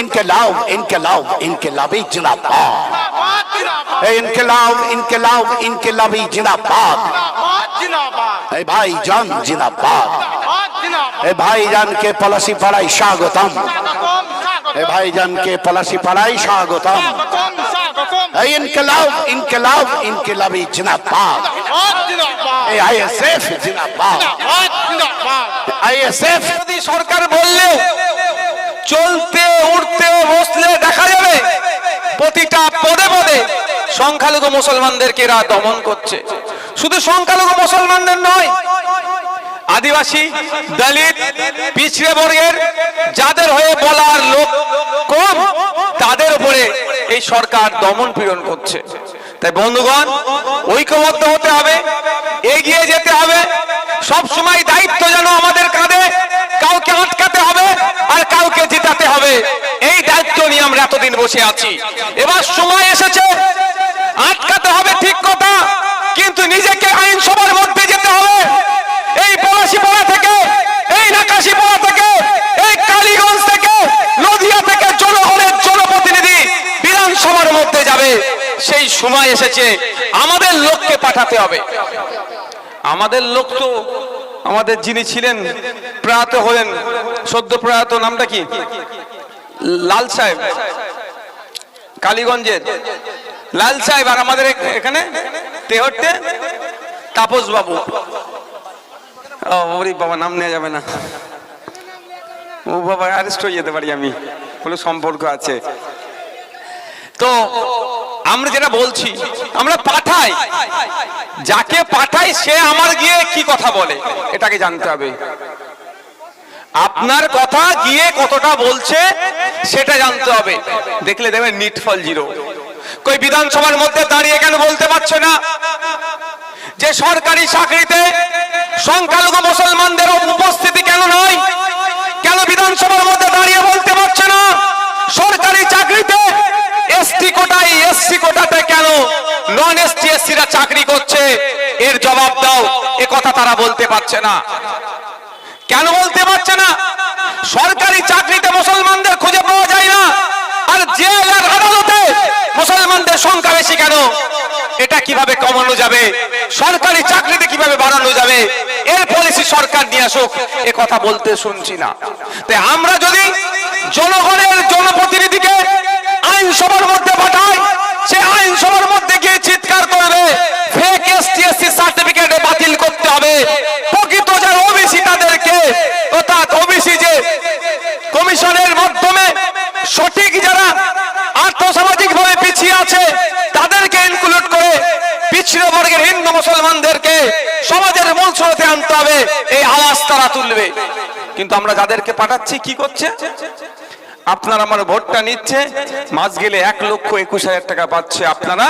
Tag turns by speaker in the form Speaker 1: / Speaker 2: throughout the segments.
Speaker 1: ইনকেলাব ইনকেলাব ইনকেলাবি জিন্দাবাদ।
Speaker 2: ইনকেলাব ইনকেলাব
Speaker 1: ইনকেলাবি জিন্দাবাদ। এই
Speaker 2: ভাই জান
Speaker 1: জিন্দাবাদ। এই ভাই জানকে পলাশি পাড়ায়
Speaker 2: স্বাগতম।
Speaker 1: এ ভাই জানকে পলাশি পাড়ায়
Speaker 2: স্বাগতম।
Speaker 1: এই ইনকেলাব ইনকেলাব ইনকেলাবি
Speaker 2: জিন্দাবাদ।
Speaker 1: এই আইএসএফ
Speaker 2: জিন্দাবাদ।
Speaker 3: আইএসএফ সরকার বললেও চলতে উঠতে বসলে দেখা যাবে। প্রতিটা পদে পদে সংখ্যালঘু মুসলমানদেরকে এরা দমন করছে। শুধু সংখ্যালঘু মুসলমানদের নয়, আদিবাসী, দলিত, পিছড়ে বর্গের, যাদের হয়ে বলার লোক কম তাদের উপরে এই সরকার দমন পীড়ন করছে। তাই বন্ধুগণ, ঐক্যবদ্ধ হতে হবে এগিয়ে যেতে হবে সব সময় দায়িত্ব যেন আমাদের কাঁধে কাউকে আটকাতে হবে আর কাউকে জিতাতে হবে এই দায়িত্ব নিয়ে আমরা এতদিন বসে আছি। এবার সময় এসেছে। আটকাতে হবে ঠিক কথা, কিন্তু নিজেকে আইনসভার মধ্যে যেতে হবে। এই পলাশিপাড়া থেকে, এই নাকাশিপাড়া থেকে, এই কালীগঞ্জ থেকে, নদিয়া থেকে জনগণের জনপ্রতিনিধি বিধানসভার মধ্যে যাবে। সেই সময় এসেছে। আমাদের লোককে পাঠাতে হবে। আমাদের লোক তো আমাদের যিনি ছিলেন, প্রয়াত হলেন, সদ্য প্রয়াত নামটা কি? লাল সাহেব। কালীগঞ্জের। লাল সাহেব আর আমাদের এখানে তেহট্টে তাপস বাবু। ওরে বাবা, নাম নেওয়া যাবে না। ও বাবা অ্যারেস্ট হয়ে যেতে পারি আমি। কোনো সম্পর্ক আছে। তো, আমরা যেটা বলছি, আমরা পাঠাই। যাকে পাঠাই, সে আমার গিয়ে কি কথা বলে, এটাকে জানতে হবে। আপনার কথা গিয়ে কতটা বলছে, সেটা জানতে হবে। দেখলে দেবেন নিট ফল জিরো কই, বিধানসভার মধ্যে দাঁড়িয়ে কেন বলতে পারছে না? যে সরকারি চাকরিতে সংখ্যালঘু মুসলমানদের উপস্থিতি কেন নয় কেন বিধানসভার মধ্যে দাঁড়িয়ে বলতে পারছে না? সরকারি চাকরিতে এসটি কোটায় এসসি কোটাতে কেন নন এসটি এসসিরা চাকরি করছে? এর জবাব দাও। এ কথা তারা বলতে পারছে না। কেন বলতে পারছে না? সরকারি চাকরিতে মুসলমানদের খুঁজে পাওয়া যায় না। আর জেল আদালতে মুসলমানদের সংখ্যা বেশি কেন? এটা কীভাবে কমানো যাবে? সরকারি চাকরিতে কীভাবে বাড়ানো যাবে? এর পলিসি সরকার নিয়ে আসুক, এ কথা বলতে শুনছি না। তাই আমরা যদি জনগণের জনপ্রতিনিধিকে আইনসভার মধ্যে পাঠাই সে আইনসভার মধ্যে গিয়ে চিৎকার করবে ফেক এসটি এসসি সার্টিফিকেট বাতিল করতে হবে প্রকৃত যারা ওবিসি তাদেরকে অর্থাৎ ওবিসি যে কমিশনের মাধ্যমে সঠিক যারা আর্থসামাজিক ভাবে পিছিয়ে আছে তাদেরকে ইনক্লুড করে পিছিয়ে বর্গের হিন্দু মুসলমানদেরকে স্রোতে আনতে হবে, এই আওয়াজ তারা তুলবে। কিন্তু আমরা যাদেরকে পাঠাচ্ছি, কি করছে? আপনার আমার ভোটটা নিচ্ছে, মাস গেলে এক লক্ষ একুশ হাজার টাকা পাচ্ছে আপনারা।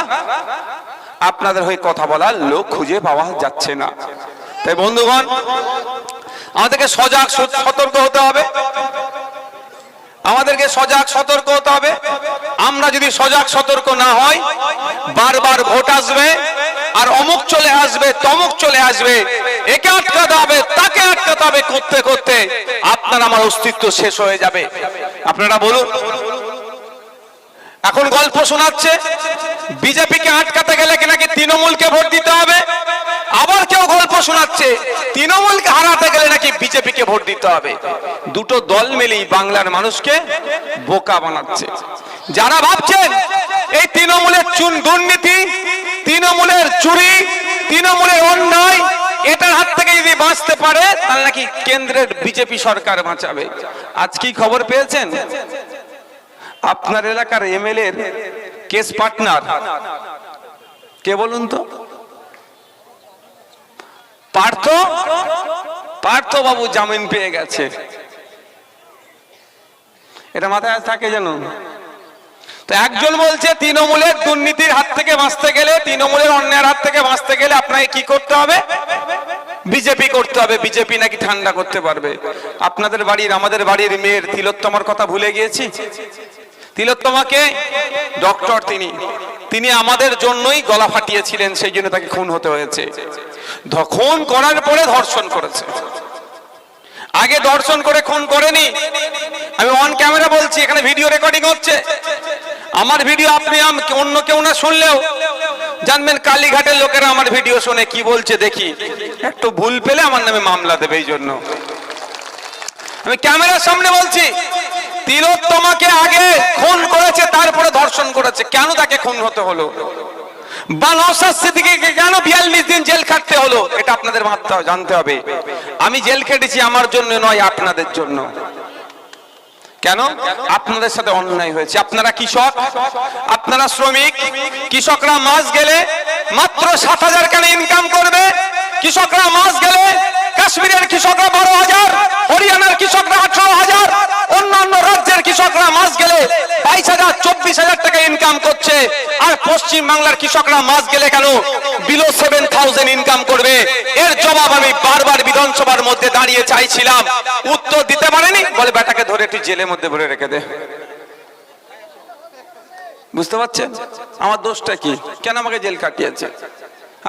Speaker 3: আপনাদের হয়ে কথা বলার লোক খুঁজে পাওয়া যাচ্ছে না। তাই বন্ধুগণ, আমাদেরকে সজাগ সতর্ক হতে হবে। আমাদেরকে সজাগ সতর্ক হতে হবে। আমরা যদি সজাগ সতর্ক না হয় বারবার ভোট আসবে, আর অমুক চলে আসবে, তমুক চলে আসবে একে আটকাতে হবে, তাকে আটকাতে হবে করতে করতে। আপনার আমার অস্তিত্ব শেষ হয়ে যাবে। আপনারা বলুন। এখন গল্প শোনাচ্ছে, বিজেপিকে আটকাতে গেলে কি নাকি তৃণমূলকে ভোট দিতে হবে? আবার কেউ গল্প শোনাচ্ছে, তৃণমূলকে হারাতে গেলে নাকি বিজেপিকে ভোট দিতে হবে? দুটো দল মিলেই বাংলার মানুষকে বোকা বানাচ্ছে। যারা ভাবছেন এই তৃণমূলের চুন দুর্নীতি, তৃণমূলের চুরি, তৃণমূলের অন্যায় এটার হাত থেকে যদি বাঁচতে পারে, তাহলে নাকি কেন্দ্রের বিজেপি সরকার বাঁচাবে। আজ কি খবর পেয়েছেন? আপনার এলাকার এমএলএ কেস পার্টনার কে বলুন তো? পার্থ? পার্থ বাবু জামিন পেয়ে গেছে। এটা মাথায় থাকে যেন? তো একজন বলছে, তৃণমূলের দুর্নীতির হাত থেকে বাঁচতে গেলে, তৃণমূলের অন্যায়ের হাত থেকে বাঁচতে গেলে আপনাকে কি করতে হবে? বিজেপি করতে হবে, বিজেপি নাকি ঠান্ডা করতে পারবে? আপনাদের বাড়ির, আমাদের বাড়ির মেয়ের তিলোত্তমার কথা ভুলে গিয়েছি? তিলোত্তমাকে ডক্টর তিনি। তিনি আমাদের জন্যই গলা ফাটিয়েছিলেন, সেই জন্য তাকে খুন হতে হয়েছে। খুন করার পরে ধর্ষণ করেছে। আগে দর্শন করে খুন করেনি। আমি অন ক্যামেরা বলছি, এখানে ভিডিও রেকর্ডিং হচ্ছে। আমার ভিডিও আপনি অন্য কেউ না শুনলেও জানবেন কালীঘাটের লোকেরা আমার ভিডিও শুনে, কি বলছে দেখি। একটু ভুল পেলে আমার নামে মামলা দেবে এই জন্য। আমি ক্যামেরার সামনে বলছি, তিলোত্তমাকে আগে খুন করেছে, তারপরে ধর্ষণ করেছে। কেন তাকে খুন হতে হলো? কেন বিয়াল্লিশ দিন জেল খাটতে হলো? এটা আপনাদের জানতে হবে। আমি জেল খেটেছি আমার জন্য নয়, আপনাদের জন্য। কেন? আপনাদের সাথে অন্যায় হয়েছে। আপনারা কৃষক, আপনারা শ্রমিক, কৃষকরা মাস গেলে মাত্র সাত হাজার কেন ইনকাম করবে? কৃষকরা মাস গেলে কাশ্মীরের কৃষকরা বারো হাজার, হরিয়ানার কৃষকরা আঠারো হাজার অন্যান্য রাজ্যের কৃষকরা মাস গেলে বাইশ হাজার, চব্বিশ হাজার টাকা ইনকাম করছে। আর পশ্চিম বাংলার কৃষকরা মাস গেলে কেন বিলো সেভেন থাউজেন্ড ইনকাম করবে? এর জবাব আমি বারবার বিধানসভার মধ্যে দাঁড়িয়ে চাইছিলাম। উত্তর দিতে পারেনি? বলে বেটাকে ধরে একটু জেলের মধ্যে ভরে রেখে দে। বুঝতে পারছেন? আমার দোষটা কি? কেন আমাকে জেল কাটিয়েছে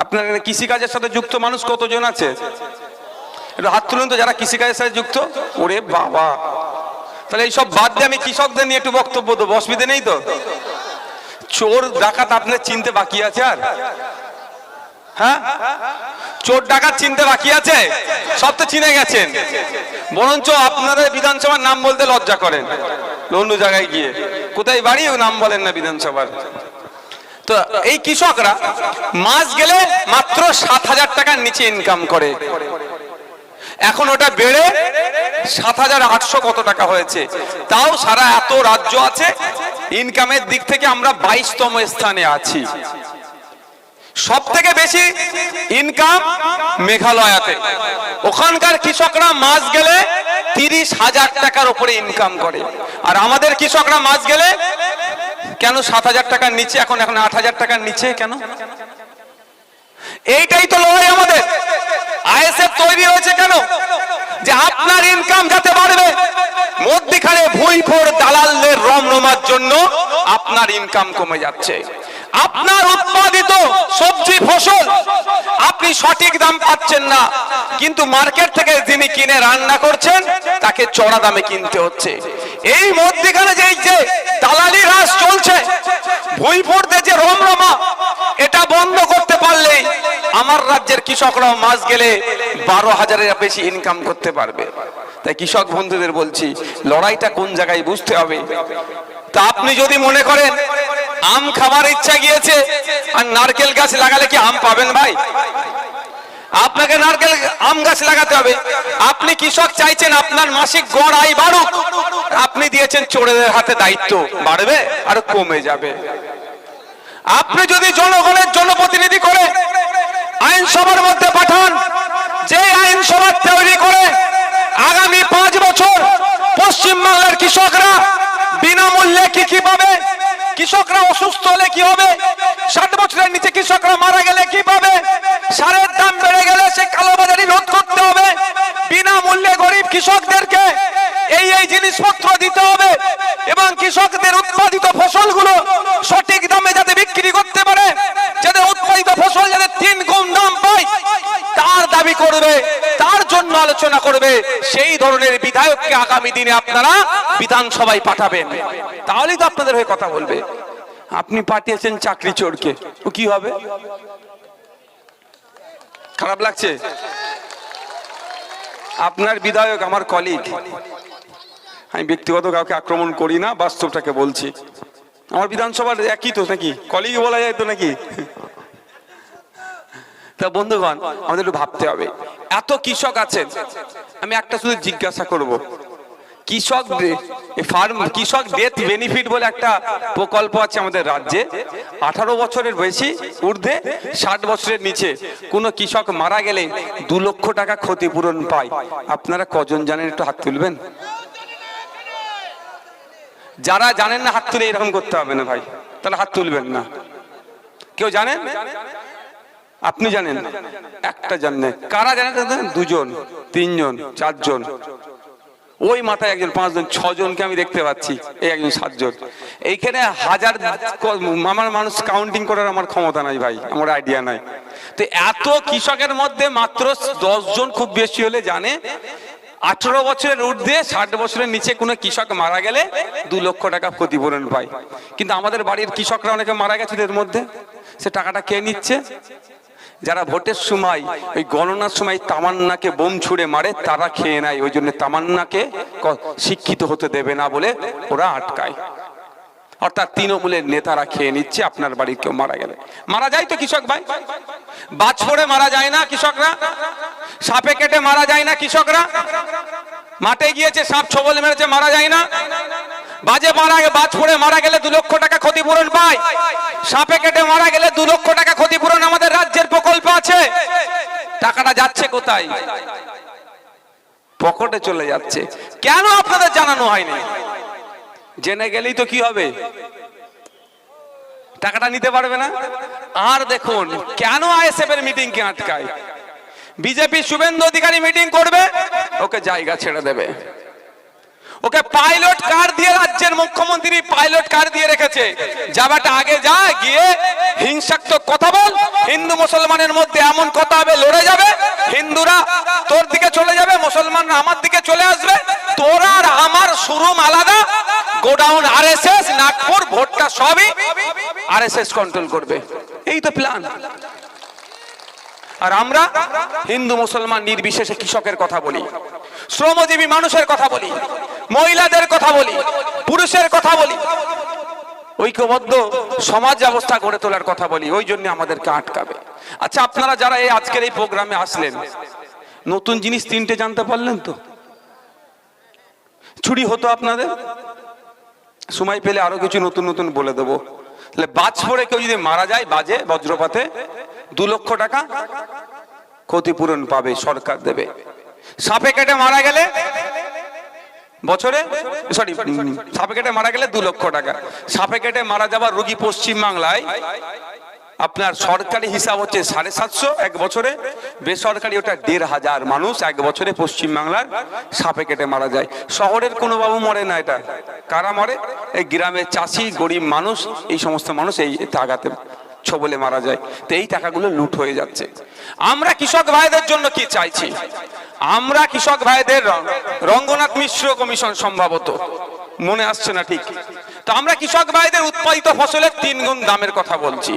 Speaker 3: আপনার এখানে কৃষিকাজের সাথে যুক্ত মানুষ কতজন আছে? হাত তুলুন তো, যারা কৃষিকাজের সাথে যুক্ত। ওরে বাবা! তাহলে এইসব বাদ দিয়ে আমি কৃষকদের নিয়ে একটু বক্তব্য দেবো। অসুবিধে নেই তো? চোর, ডাকাত আপনার চিনতে বাকি আছে আর? হ্যাঁ? চোর, ডাকাত চিনতে বাকি আছে? সব তো চিনে গেছেন। বরঞ্চ আপনাদের বিধানসভার নাম বলতে লজ্জা করেন। অন্য জায়গায় গিয়ে। কোথায় বাড়ি নাম বলেন না বিধানসভার। তো এই কৃষকরা মাস গেলে মাত্র সাত হাজার টাকার নিচে ইনকাম করে। এখন ওটা বেড়ে সাত হাজার আটশো কত টাকা হয়েছে। তাও সারা এত রাজ্য আছে ইনকামের দিক থেকে আমরা বাইশতম স্থানে আছি। সব থেকে বেশি ইনকাম মেঘালয়াতে। ওখানকার কৃষকরা মাস গেলে তিরিশ হাজার টাকার উপরে ইনকাম করে। আর আমাদের কৃষকরা মাস গেলে কেন সাত হাজার টাকার নিচে, এখন এখন আট হাজার টাকার নিচে কেন? এইটাই তো লড়াই আমাদের। আইএসএফ তৈরি হয়েছে কেন? যে আপনার ইনকাম যাতে বাড়বে, মধ্যখানে ভুইফোর দালালদের রমরমার জন্য আপনার ইনকাম কমে যাচ্ছে। আপনার উৎপাদিত সবজি, ফসল আপনি সঠিক দাম পাচ্ছেন না, কিন্তু মার্কেট থেকে যিনি কিনে রান্না করছেন, তাকে চড়া দামে কিনতে হচ্ছে। এই মধ্যিখানে যে যে দালালি হ্রাস চলছে ভুইফোরদের যে রমরমা, এটা বন্ধ করতে পারলেই আমার রাজ্যের কৃষকরাও মাস গেলে বারো হাজারের বেশি ইনকাম করতে পারবে। তাই কৃষক বন্ধুদের বলছি, লড়াইটা কোন জায়গায় বুঝতে হবে? তা আপনি যদি মনে করেন, আম খাবার ইচ্ছা গিয়েছে, আর নারকেল গাছ লাগালে কি আম পাবেন ভাই? আপনাকে নারকেল আম গাছ লাগাতে হবে। আপনি কৃষক চাইছেন আপনার মাসিক গড় আয় বাড়ুক। আপনি দিয়েছেন চোরেদের হাতে দায়িত্ব। বাড়বে আর কমে যাবে। আপনি যদি জনগণের জনপ্রতিনিধি করে আইনসভার মধ্যে পাঠান যে আইনসভা তৈরি করে আগামী পাঁচ বছর পশ্চিমবাংলার কৃষকরা বিনামূল্যে কি কি পাবে? কৃষকরা অসুস্থ হলে কি হবে? ষাট বছরের নিচে কৃষকরা মারা গেলে কি পাবে? সারের দাম বেড়ে গেলে সে কালোবাজারি রোধ করতে হবে। বিনামূল্যে গরিব কৃষকদেরকে এই এই জিনিসপত্র দিতে হবে এবং কৃষকদের উৎপাদিত ফসলগুলো সঠিক দামে যাতে বিক্রি করতে পারে, যাতে উৎপাদিত ফসল যাতে তিন গুণ দাম পায়, তার দাবি করবে। আলোচনা করবে, সেই ধরনের বিধায়ককে আগামী দিনে আপনারা বিধানসভায় পাঠাবেন। তাহলেই তো আপনাদের হয়ে কথা বলবে। আপনি পাঠিয়েছেন চাকরি চোরকে ও কি হবে? খারাপ লাগছে? আপনার বিধায়ক আমার কলিগ আমি ব্যক্তিগত কাউকে আক্রমণ করি না, বাস্তবটাকে বলছি। আমার বিধানসভার একই তো নাকি? কলিগ বলা যায় তো নাকি? তা বন্ধুগণ, আমাদের একটু ভাবতে হবে। এত কৃষক আছেন, আমি একটা শুধু জিজ্ঞাসা করব। কৃষক ফার্ম কৃষক ডেথ বেনিফিট বলে একটা প্রকল্প আছে আমাদের রাজ্যে। আঠারো বছরের বেশি ঊর্ধ্বে, ষাট বছরের নিচে। কোনো কৃষক মারা গেলে দু লক্ষ টাকা ক্ষতিপূরণ পায়। আপনারা কজন জানেন, একটু হাত তুলবেন? যারা জানেন না, হাত তুলে এরকম করতে হবে না ভাই। তাহলে হাত তুলবেন না। কেউ জানেন? আপনি জানেন, একটা জানেন কারা জানেন জানেন? দুজন, তিনজন, চারজন। ওই মাথায় একজন, পাঁচজন, ছজনকে আমি দেখতে পাচ্ছি, এই একজন, সাতজন। এইখানে হাজার আমার মানুষ কাউন্টিং করার আমার ক্ষমতা নাই ভাই, আমার আইডিয়া নাই। তো এত কৃষকের মধ্যে মাত্র দশ জন খুব বেশি হলে জানে, আঠারো বছরের ঊর্ধ্বে, ষাট বছরের নিচে কোনো কৃষক মারা গেলে দু লক্ষ টাকা ক্ষতিপূরণ পায়। কিন্তু আমাদের বাড়ির কৃষকরা অনেকে মারা গেছে এর মধ্যে। সে টাকাটা কে নিচ্ছে? যারা ভোটের সময় ওই গণনার সময় তামান্নাকে বোম ছুড়ে মারে, তারা খেয়ে নেয়। ওই জন্য তামান্নাকে শিক্ষিত হতে দেবে না বলে ওরা আটকায়। অর্থাৎ তৃণমূলের নেতারা খেয়ে নিচ্ছে, আপনার বাড়ির কেউ মারা গেলে। মারা যায় তো কৃষক ভাই? বাজ পড়ে মারা যায় না কৃষকরা? সাপে কেটে মারা যায় না কৃষকরা? মাঠে গিয়েছে, সাপ ছবল মেরেছে, মারা যায় না? বাজে মারা বাজ পড়ে মারা গেলে দু লক্ষ টাকা ক্ষতিপূরণ পায়। সাপে কেটে মারা গেলে দু লক্ষ টাকা ক্ষতিপূরণ আমাদের রাজ্যের প্রকল্প আছে। টাকাটা যাচ্ছে কোথায়? পকেটে চলে যাচ্ছে। কেন আপনাদের জানানো হয়নি? জেনে গেলেই তো কি হবে? টাকাটা নিতে পারবে না? আর দেখুন, কেন আইএসএফ এর মিটিং কে আটকায়? বিজেপি শুভেন্দু অধিকারী মিটিং করবে, ওকে জায়গা ছেড়ে দেবে। ওকে পাইলট কার দিয়ে রাজ্যের মুখ্যমন্ত্রী পাইলট কার দিয়ে রেখেছে? যাবাটা আগে যা, গিয়ে হিংসাত্মক কথা বল। হিন্দু মুসলমানের মধ্যে এমন কথা হবে, লড়ে যাবে। হিন্দুরা তোর দিকে চলে যাবে, মুসলমানরা আমার দিকে চলে আসবে। তোর আর আমার শুরুম আলাদা। গোডাউন আরএসএস, নাগপুর, ভোটটা সবই আরএসএস কন্ট্রোল করবে। এই তো প্ল্যান আর আমরা হিন্দু, মুসলমান, নির্বিশেষে কৃষকের কথা বলি, শ্রমজীবী মানুষের কথা বলি, মহিলাদের কথা বলি, পুরুষের কথা বলি, ঐক্যবদ্ধ সমাজ ব্যবস্থা গড়ে তোলার কথা বলি, ওই জন্য আমাদেরকে আটকাবে। আচ্ছা আপনারা যারা এই আজকের এই প্রোগ্রামে আসলেন, নতুন জিনিস তিনটে জানতে পারলেন তো? চুরি হতো আপনাদের? সময় পেলে আরও কিছু নতুন নতুন বলে দেবো। তাহলে বাজ পড়ে কেউ যদি মারা যায়, বাজে, বজ্রপাতে দু লক্ষ টাকা ক্ষতিপূরণ পাবে, সরকার দেবে। সাপে কেটে মারা গেলে বছরে সরি সাপে কেটে মারা গেলে দু লক্ষ টাকা। সাপে কেটে মারা যাবার রোগী পশ্চিম বাংলায় আপনার সরকারি হিসাব হচ্ছে সাড়ে সাতশো এক বছরে, বেসরকারি ওটা দেড় হাজার মানুষ এক বছরে পশ্চিম বাংলার সাপে কেটে মারা যায়। শহরের কোনো বাবু মরে না এটা। কারা মরে? এই গ্রামের চাষি, গরিব মানুষ, এই সমস্ত মানুষ এই টাকাতে ছবলে মারা যায়। তো এই টাকাগুলো লুট হয়ে যাচ্ছে। আমরা কৃষক ভাইদের জন্য কি চাইছি? আমরা কৃষক ভাইদের রঙ্গনাথ মিশ্র কমিশন সম্ভবত। মনে আসছে না ঠিক। তো আমরা কৃষক ভাইদের উৎপাদিত ফসলের তিন গুণ দামের কথা বলছি।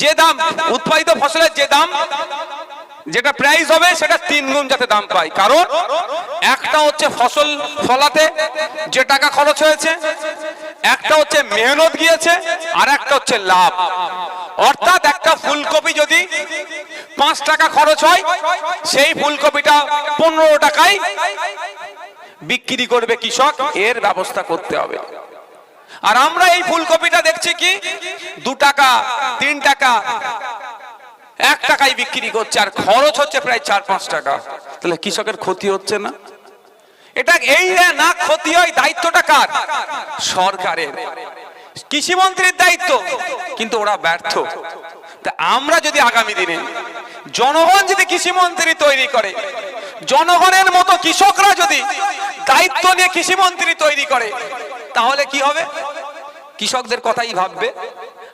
Speaker 3: যে দাম উৎপাদিত ফসলের যে দাম যেটা প্রাইস হবে, সেটা তিন গুণ যাতে দাম পায় কারণ একটা হচ্ছে ফসল ফলাতে যে টাকা খরচ হয়েছে, একটা হচ্ছে মেহনত গিয়েছে, আর একটা হচ্ছে লাভ। অর্থাৎ একটা ফুলকপি যদি পাঁচ টাকা খরচ হয়, সেই ফুলকপিটা পনেরো টাকায় বিক্রি করবে কৃষক, এর ব্যবস্থা করতে হবে। আর আমরা এই ফুলকপিটা দেখছি কি, দু টাকা, তিন টাকা এক টাকায় বিক্রি করছে আর খরচ হচ্ছে প্রায় চার, পাঁচ টাকা। তাহলে কৃষকের ক্ষতি হচ্ছে না? এটা এই না ক্ষতি হয়, দায়িত্বটা কার? সরকারের। কৃষিমন্ত্রীর দায়িত্ব, কিন্তু ওরা ব্যর্থ। তা আমরা যদি আগামী দিনে জনগণ যদি কৃষিমন্ত্রী তৈরি করে, জনগণের মতো কৃষকরা যদি দায়িত্ব নিয়ে কৃষিমন্ত্রী তৈরি করে, তাহলে কি হবে? কৃষকদের কথাই ভাববে।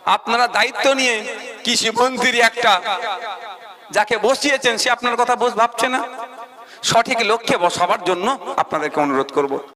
Speaker 3: আপনারা দায়িত্ব নিয়ে কৃষি মন্ত্রী একটা যাকে বসিয়েছেন, সে আপনার কথা বস ভাবছে না। সঠিক লক্ষ্যে বসাবার জন্য আপনাদেরকে অনুরোধ করব।